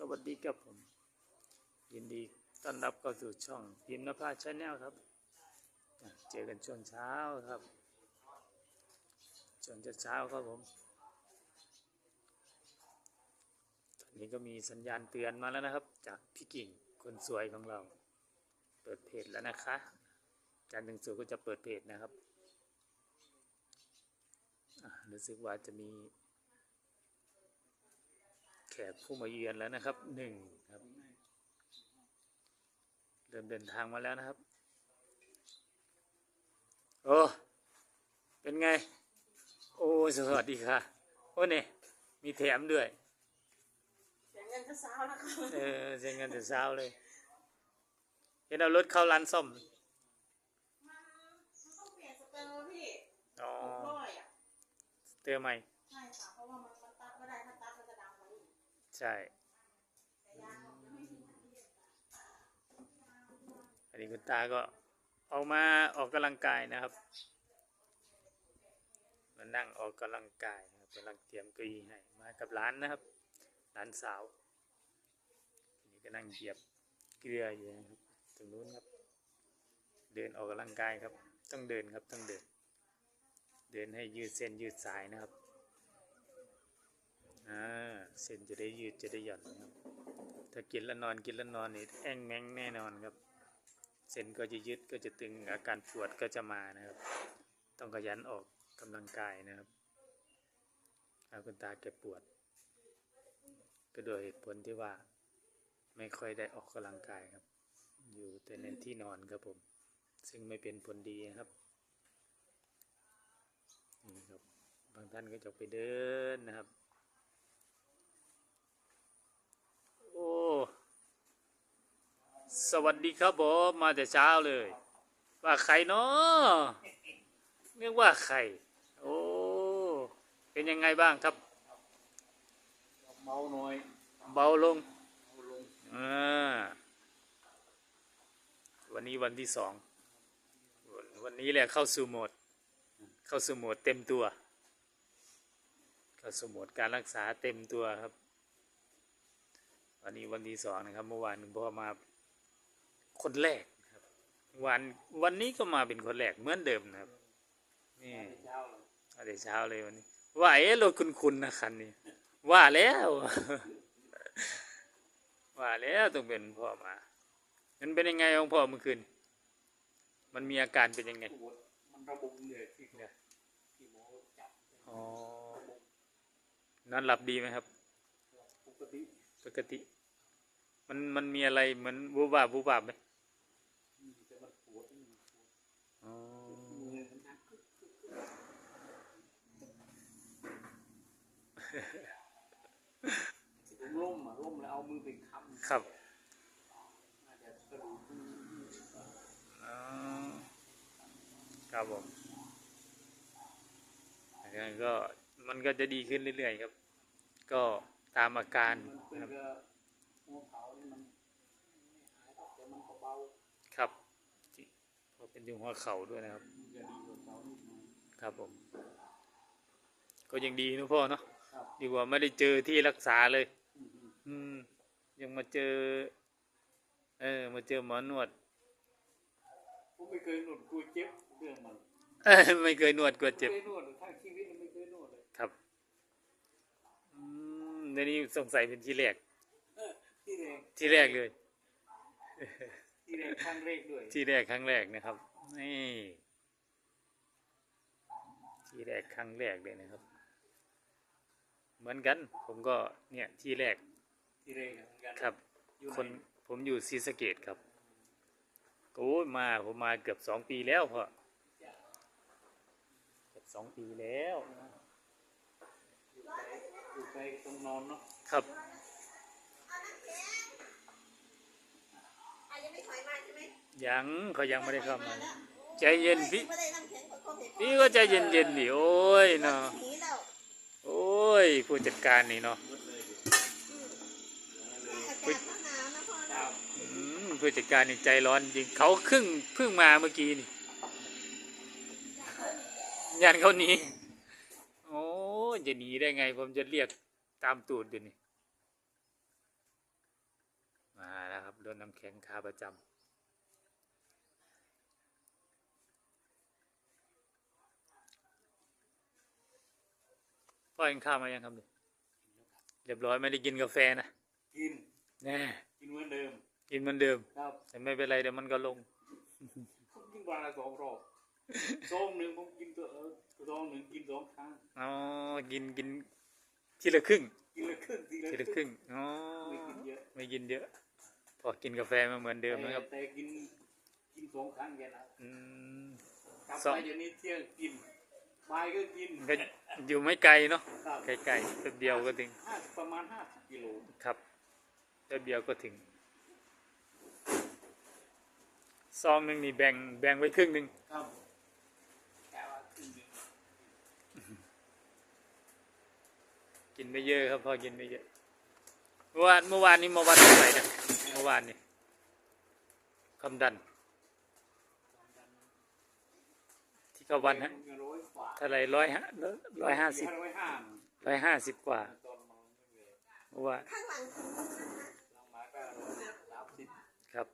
สวัสดีครับผม ยินดีต้อนรับเข้าสู่ช่องพิมพ์นภาชาแนลครับ เจอกันช่วงเช้าครับช่วงเช้าครับผม ตอนนี้ก็มีสัญญาณเตือนมาแล้วนะครับ จากพี่กิ่งคนสวยของเรา เปิดเพจแล้วนะคะจันทร์ถึงศุกร์ก็จะเปิดเพจนะครับรู้สึกว่าจะมี ขกผู้มาเยือนแล้วนะครับหนึ่งครับ เริ่มเดินทางมาแล้วนะครับโอ้เป็นไง โอ้สวัสดีค่ะ โอ้เนี่ยมีแถมด้วยเสียเงินก็เช้าแล้วค่ะเออเสียเงินแต่เช้าเลยเห็นเอารถเข้าร้านซ่อมมันต้องเปลี่ยนสเตอร์พี่อ๋อหกร้อยอะเตือใหม่ ใช่แต่ยางมันไม่มีอันนี้คุณตาก็ออกมาออกกำลังกายนะครับ มานั่งออกกำลังกายนะครับกำลังเตรียมเก้าอี้ให้มากับร้านนะครับร้านสาวนนี้ก็นั่งเหยียบเกลืออยู่นะครับตรงนู้นครับ เดินออกกำลังกายครับ ต้องเดินครับต้องเดิน เดินให้ยืดเส้นยืดสายนะครับ อ่าเส้นจะได้ยืดจะได้หย่อนนะครับ ถ้ากินแล้วนอนกินแล้วนอนนี่แอ่งแมงแน่นอนครับ เส้นก็จะยึดก็จะตึงอาการปวดก็จะมานะครับ ต้องขยันออกกำลังกายนะครับเอาคุณตาแกปวด ก็โดยเหตุผลที่ว่า ไม่ค่อยได้ออกกำลังกายครับ อยู่แต่ในที่นอนครับผม ซึ่งไม่เป็นผลดีนะครับนี่ครับบางท่านก็จะไปเดินนะครับ โอ้ สวัสดีครับผมมาแต่เช้าเลย ว่าใครเนาะเรียกว่าใครโอ้เป็นยังไงบ้างครับเมาหน่อยเบาลงเมาลงอ่าวันนี้วันที่สองวันวันนี้แหละเข้าสู่โหมด เข้าสู่โหมดเต็มตัว เข้าสู่โหมดการรักษาเต็มตัวครับวันนี้วันที่สองนะครับ เมื่อวานหลวงพ่อมา คนแรกนะครับ วันวันนี้ก็มาเป็นคนแรกเหมือนเดิมนะครับนี่เช้าเลยมาแต่เช้าเลยวันนี้ ว่าเอ๊ะรถคุณคุณนะคันนี้ ว่าแล้ว ว่าแล้วต้องเป็นพ่อมา มันเป็นยังไงของพ่อเมื่อคืนมันมีอาการเป็นยังไงปวดมันระบมเลยที่เนี่ยที่หมอจับอ๋อนอนหลับดีไหมครับ ปกติ ปกติ มันมันมีอะไรเหมือนวูบวาบวูบวาบไหม แต่มันปวดมันปวด อ๋อ มือมันหนักคึกคึกคึก ผมล้มอะล้มแล้วเอามือไปค้ำครับน่าจะกระดูกมืออ๋อครับผมอย่างนั้นก็มันก็จะดีขึ้นเรื่อยๆครับ ก็ตามอาการมันเป็นครับก็หัวเขานี่มันไม่หายหรอกแต่มันก็เบาครับเพราะเป็นอยู่หัวเข่าด้วยนะครับมันจะดีกว่าเสานิดหน่อยครับผม ก็ยังดีนะพ่อเนาะครับ ดีกว่าไม่ได้เจอที่รักษาเลยอืมอืมอืม ยังมาเจอ เออ มาเจอหมอนวดผมไม่เคยหนุนกลัวเจ็บเรื่องมันเออไม่เคยนวดกลัวเจ็บ ไม่เคยนวดทั้งชีวิตไม่เคยนวดเลย ครับ อืมในนี้สงสัยเป็นที่แรกเออที่แรก ที่แรกเลย ที่แรกครั้งแรกด้วย ที่แรกครั้งแรกนะครับ นี่ ที่แรกครั้งแรกเลยนะครับ เหมือนกัน ผมก็เนี่ยที่แรกที่แรกเหมือนกันครับ อยู่คนไหผมอยู่ศรีสะเกดครับโอ้ยมาผมมาเกือบสองปีแล้วพ่อเกือบสองปีแล้ว อยู่ไกลตรงนอนเนาะครับ อะยังไม่ถอยมาใช่ไหมยังเขายังไม่ได้เข้ามา ใจเย็นพี่ไม่ได้น้ำแข็งกับข้าวเผ็ดพี่ก็ใจเย็นๆดิโอ้ยเนาะ หนีแล้ว โอ้ย ผู้จัดการนี่เนาะหมดเลยอากาศหนาวนะพ่อเจ้าอืมผู้จัดการนี่ใจร้อนจริงเขาครึ่งเพิ่งมาเมื่อกี้นี่ยันเขาหนีโอ้ยจะหนีได้ไง ผมจะเรียกตามตูดอยู่นี่โดนน้ำแข็งคาประจำ พ่อกินข้าวมายังครับเนี่ยเรียบร้อยไม่ได้กินกาแฟนะกินแน่กินเหมือนเดิม กินเหมือนเดิมครับแต่ไม่เป็นไรเดี๋ยวมันก็ลงผมกินวันละสองรอบซองหนึ่งผมกินตัวเออซองหนึ่งกินสองครั้งอ๋อกินกินทีละครึ่งกินละครึ่งทีทีละละคครึ่รึ่งงอ๋อไม่กินเยอะไม่กินเยอะพอกินกาแฟมาเหมือนเดิมนะครับแต่กินกินสองครั้งแค่นั้นอืมกลับสองไปเดี๋ยวนี้เที่ยงกิน บ่ายก็กินก็อยู่ไม่ไกลเนาะครับไกลๆแป๊บเดียวก็ถึงห้าประมาณห้าสิบกิโลครับแป๊บเดียวก็ถึงซองหนึ่งนี่แบ่งแบ่งไว้ครึ่งหนึ่งครับแค่ว่าครึ่งหนึ่งกินไม่เยอะครับพอกินไม่เยอะเมื่อวานเมื่อวานนี้มาวัดเท่าไหร่นะเมื่อวานนี่ความดัน ที่เขาวันฮะร้อยกว่าเท่าไหร่ร้อยห้าร้อยห้าสิบร้อยห้าร้อยห้าสิบกว่าตอนมาไม่เวเมื่อวานข้างหลังคุณนะคะลงมาก็ร้อยสามสิบครับ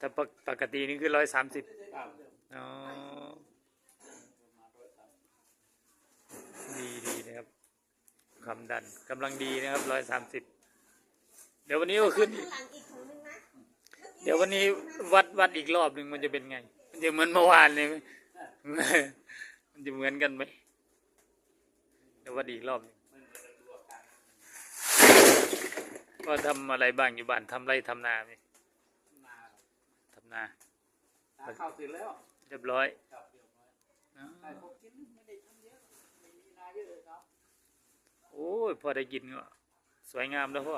ถ้าปกปกตินี่คือร้อยสามสิบครับอ๋อประมาณร้อยสามสิบดีดีนะครับความดันกำลังดีนะครับร้อยสามสิบเดี๋ยววันนี้ก็ขึ้นอีกข้างหลังอีกถุงนึงนะเดี๋ยววันนี้วัดวัดอีกรอบหนึ่งมันจะเป็นไง มันจะเหมือนเมื่อวานเลยไห มมันจะเหมือนกันไหมเดี๋ยววัดอีกรอบหนึ่งมันจะดูอาการว่าทำอะไรบ้างอยู่บ้านทำไรทำนาไหมนาทำนานาเข้าเสร็จแล้ว เรียบร้อยครับเรียบร้อยอ๋อแต่ผมกินไม่ได้ทำเยอะไม่มีนาเยอะเลยครับโอ้ยพอได้กินก็สวยงามแล้วพ่อ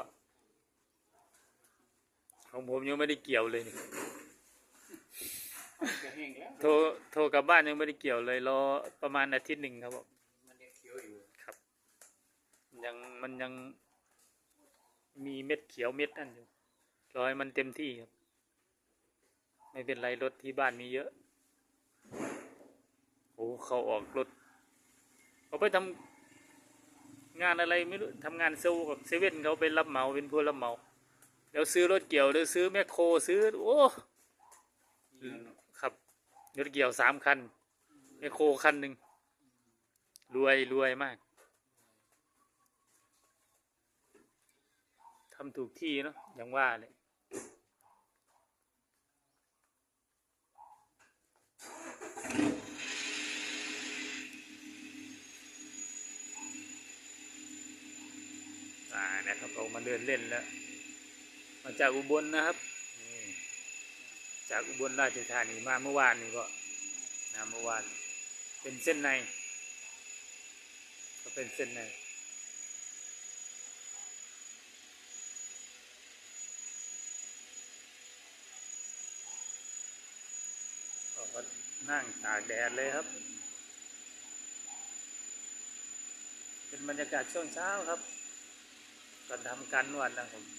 ของผมยังไม่ได้เกี่ยวเลยนี่มันจะแห้งแล้วโทรโทร กลับบ้านยังไม่ได้เกี่ยวเลยรอประมาณอาทิตย์หนึ่งครับผมมันยังเขียวอยู่ครับยังมันยังมีเม็ดเขียวเม็ดนั่นอยู่รอให้มันเต็มที่ครับ ไม่เป็นไรรถที่บ้านมีเยอะโอ้เขาออกรถเขาไปทำงานอะไรไม่รู้ทำงานเซลกับเซเว่นเขาไปรับเหมาเป็นผู้รับเหมาเดี๋ยวซื้อรถเกี่ยวเดี๋ยวซื้อแมคโครซื้อโอ้ครับ รถเกี่ยวสามคันไมโครคันหนึ่งรวยรวยมากทำถูกที่เนาะอย่างว่าเลยอ่านะครับออกมาเดินเล่นแล้ว มาจากอุบลนะครับนี่ จากอุบลราชธานีมาเมื่อวานนี้ก็นะเมื่อวานเป็นเส้นใน ก็เป็นเส้นในก็นั่งตากแดดเลยครับ เป็นบรรยากาศช่วงเช้าครับก่อนทำการนวดนะผม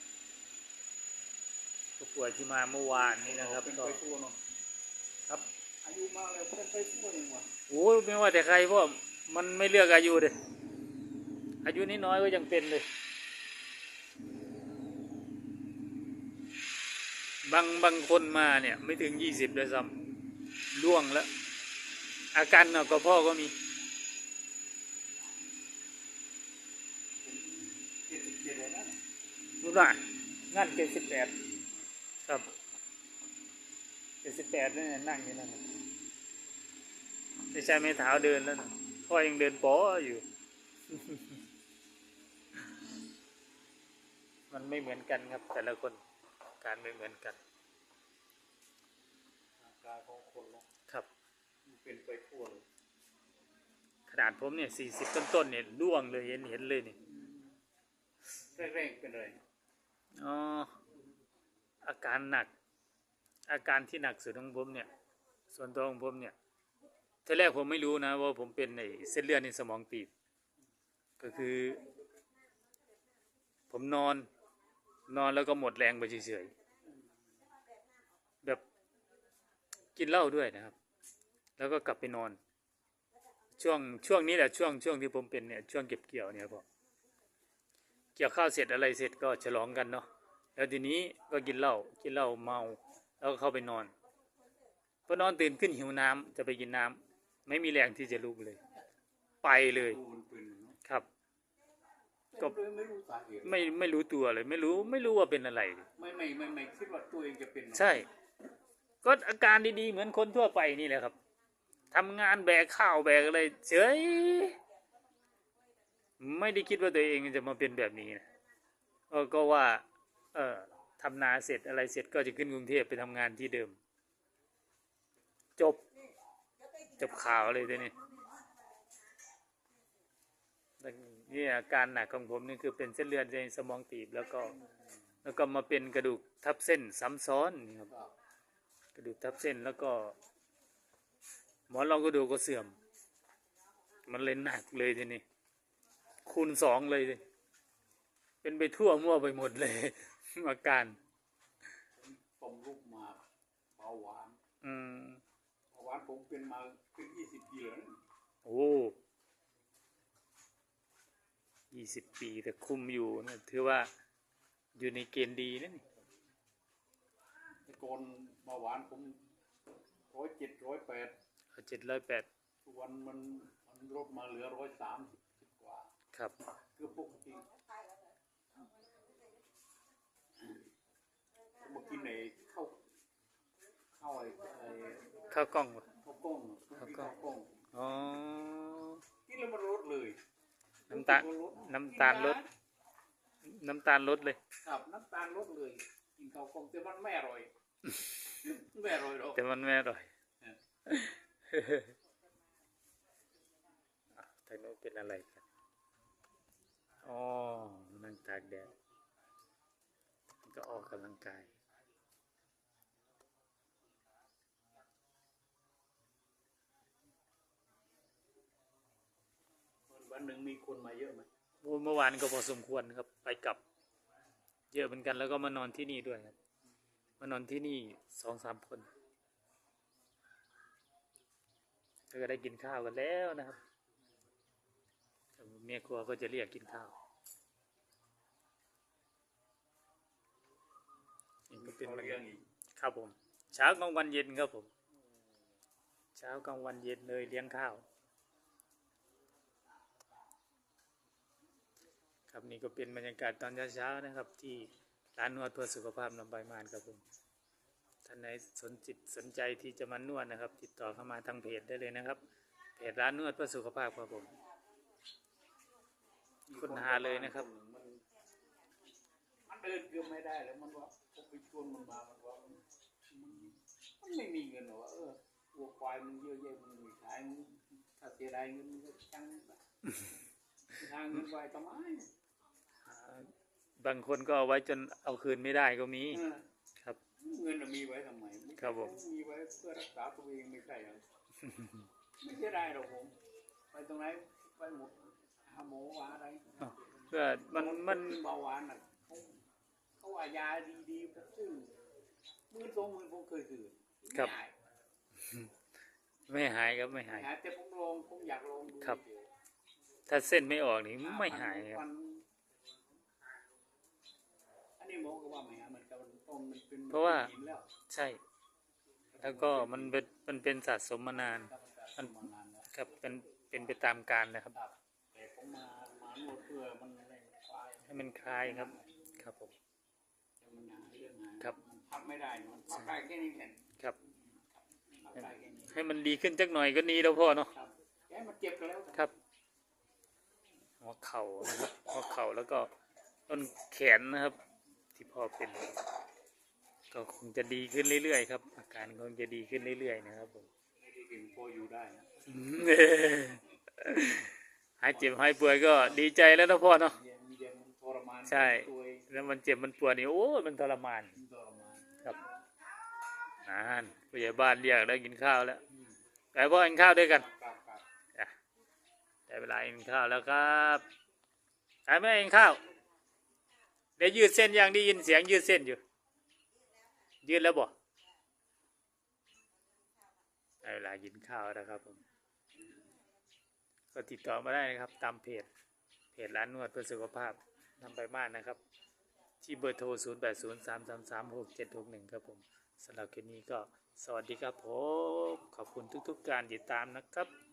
ป่วยที่มาเมื่อวานนี้นะครับเป็นก็ไปทั่วเนาะครับอายุมากแล้วเป็นไปทั่วเองว่ะโอ้ยไม่ว่าแต่ใครเพราะมันไม่เลือกอายุเลยอายุนี้น้อยก็ยังเป็นเลยบางบางคนมาเนี่ย ไม่ถึงยี่สิบเลยซ้ำล่วงแล้ว อาการหนักกว่าพ่อก็มีเจ็ดสิบเจ็ดเลยนะรู้น่ะงั้นเจ็ดสิบแปด ครับเจ็ดสิบแปดนี่นนั่งอยู่นั่นน่ะไม่ใช่ไม่เท้าเดินแล้วนะพ่อยังเดินป๋ออยู่ มันไม่เหมือนกันครับ แต่ละคนการไม่เหมือนกันอาการของคนเนาะครับมันเป็นไปทั่วเลยขนาดผมเนี่ยสี่สิบต้นๆเนี่ยร่วงเลยเห็นเห็นเลยนี่แรกๆเป็นอะไรอ๋อ อาการหนัก อาการที่หนักสุดของผมเนี่ย ส่วนตัวของผมเนี่ยทีแรกผมไม่รู้นะว่าผมเป็นไอ้เส้นเลือดในสมองตีบ ก็คือ ผมนอนนอนแล้วก็หมดแรงไปเฉยๆแบบกินเหล้าด้วยนะครับ แล้วก็กลับไปนอน ช่วงช่วงนี้แหละช่วงช่วงที่ผมเป็นเนี่ยช่วงเก็บเกี่ยวเนี่ยครับผมเกี่ยวข้าวเสร็จอะไรเสร็จก็ฉลองกันเนาะ แล้วทีนี้ก็กินเหล้ากินเหล้าเมา แล้วก็เข้าไปนอนพอนอนตื่นขึ้นหิวน้ำจะไปกินน้ำไม่มีแรงที่จะลุกเลย ไปเลยตัวมันเป็นเนาะครับก็ก็ไม่รู้สาเหตุไม่ไม่รู้ตัวเลย ไม่รู้ไม่รู้ว่าเป็นอะไร ไม่ไม่ไม่ไม่คิดว่าตัวเองจะเป็นเนอะใช่ ก็อาการดีๆเหมือนคนทั่วไปนี่แหละครับทำงานแบกข้าวแบกอะไรเฉยไม่ได้คิดว่าตัวเองจะมาเป็นแบบนี้นะเออก็ว่า เออทำนาเสร็จอะไรเสร็จก็จะขึ้นกรุงเทพไปทำงานที่เดิม จบ จบข่าวเลยทีนี้แล้นี่อาการหนักของผมนี่คือเป็นเส้นเลือดในสมองตีบแล้วก็ แล้วก็มาเป็นกระดูกทับเส้นซ้ำซ้อนนี่ครับกระดูกทับเส้นแล้วก็ หมอนรองกระดูกก็เสื่อม มันเลยหนักเลยทีนี้คูณสองเลย เป็นไปทั่วมั่วไปหมดเลย อาการต้มลูกหมากเบาหวานอืมเบาหวานผมเป็นมาเป็นยี่สิบปีแล้วนะโอ้ยี่สิบปีแต่คุมอยู่เนี่ยถือว่าอยู่ในเกณฑ์ดีนะนี่แต่ก่อนเบาหวานผมร้อยเจ็ดร้อยแปดเจ็ดร้อยแปดทุกวันมันมันลดมาเหลือร้อยสามสิบกว่า ครับ คือปกติ ผมมากินไอ้ข้าวข้าวไอ้ไอ้ข้าวกล้องวะข้าวกล้องผมกินข้าวกล้อง อ๋อ กินแล้วมันลดเลยน้ำตาลรู้สึกว่น้ำตาลลด น้ำตาลลดเลย ครับน้ำตาลลดเลย กินข้าวกล้องแต่มันไม่อร่อยไม่อร่อยหรอกแต่มันไม่อร่อยเอออะทางโน้นเป็นอะไรกันอ๋อนั่งตากแดด ก็ออกกำลังกาย วันหนึ่งมีคนมาเยอะไหมโอ้เมื่อวานก็พอสมควรครับ ไปกลับ เยอะเหมือนกันแล้วก็มานอนที่นี่ด้วยครับมานอนที่นี่สองสามคนแล้วก็ได้กินข้าวกันแล้วนะครับแต่เมียครัวก็จะเรียกกินข้าว นี่ก็เป็นเขาบรรเลี้ยยางกาศอีกครับผม เช้ากลางวันเย็นครับผม เช้ากลางวันเย็นเลยเลี้ยงข้าว ครับนี่ก็เป็นบรรยากาศตอนเช้าๆนะครับ ที่ร้านนวดเพื่อสุขภาพลำปลายมานครับผมท่านไหนสนจิตสนใจที่จะมานวดนะครับ ติดต่อเข้ามาทางเพจได้เลยนะครับเพจร้านนวดเพื่อสุขภาพครับผมคุณหาเลยนะครับมันมันเดินเกือบไม่ได้แล้วมันว่า ผมไปชวนมันมามันว่ามันมันไม่มีเงินหรอกว่าเออวัวควายมันเยอะแยะมันมีขายมันถ้าเสียดายเงินมันก็จังทางเงินไว้ทำไมบางคนก็เอาไว้จนเอาคืนไม่ได้ก็มี เออครับ เงินน่ะมีไว้ทำไมไครับผม มีไว้เพื่อรักษาตัวเองไม่ใช่เหรอ ไม่ใช่ได้หรอกผม ไปตรงไหนไปหมดหาหมอว่าอะไรอ้าวเพื่อมันมัน เบาหวานน่ะเขา เขาว่ายาดีๆผมซื้อหมื่นสองหมื่นผมเคยซื้อไม่หายไม่หายครับไม่หายไม่หายแต่ผมลองผมอยากลองดูครับ เฉยถ้าเส้นไม่ออกนี่ๆไม่หายครับวันอันนี้หมอก็ว่าไม่หายเหมือนกันมันต้มมันเป็นเพราะว่า หินแล้วใช่ แล้วก็มันเป็นมันเป็นสะสมมานาน ครับมันมานานแล้ว ครับเป็นเป็นไปตามการนะครับ ครับแต่ผมมามานวดเพื่อมันอะไรคลายให้มันคลายครับ ครับผม แต่มันหาเรื่องหา ค รับมันพักไม่ได้มันพักได้แค่นี้แหละครับพักได้แค่นี้ให้มันดีขึ้นจักหน่อยก็นี้แล้วพ่อเนาะครับแกมันเจ็บกันแล้วครับหัวเข่านะครับหัวเข่าแล้วก็ต้นแขนนะครับ ที่พ่อเป็น ก็คงจะดีขึ้นเรื่อยๆครับ อาการคงจะดีขึ้นเรื่อยๆนะครับผมไม่ได้กินพออยู่ได้นะหายเจ็บหายป่วยก็ดีใจแล้วนะพ่อเนาะเย็นเย็นมันทรมานใช่ตัวเองแล้วมันเจ็บมันปวดนี่โอ้ยมันทรมาน มันทรมาน ครับ นานผู้ใหญ่บ้านเรียกได้กินข้าวแล้วไปพ่อกินข้าวด้วยกันครับครับอะได้เวลากินข้าวแล้วครับไปไหมกินข้าวเดี๋ยวยืดเส้นยังได้ยินเสียงยืดเส้นอยู่ ยืดแล้วบ่ได้เวลากินข้าวแล้วครับผมก็ติดต่อมาได้นะครับ ตามเพจเพจร้านนวดเพื่อสุขภาพนำไปบ้านนะครับทที่เบอร์โทร 0 8 0 3 3 3 6 7 6 1 ครับผม สำหรับคลิปนี้ก็สวัสดีครับผม ขอบคุณทุกๆการติดตามนะครับ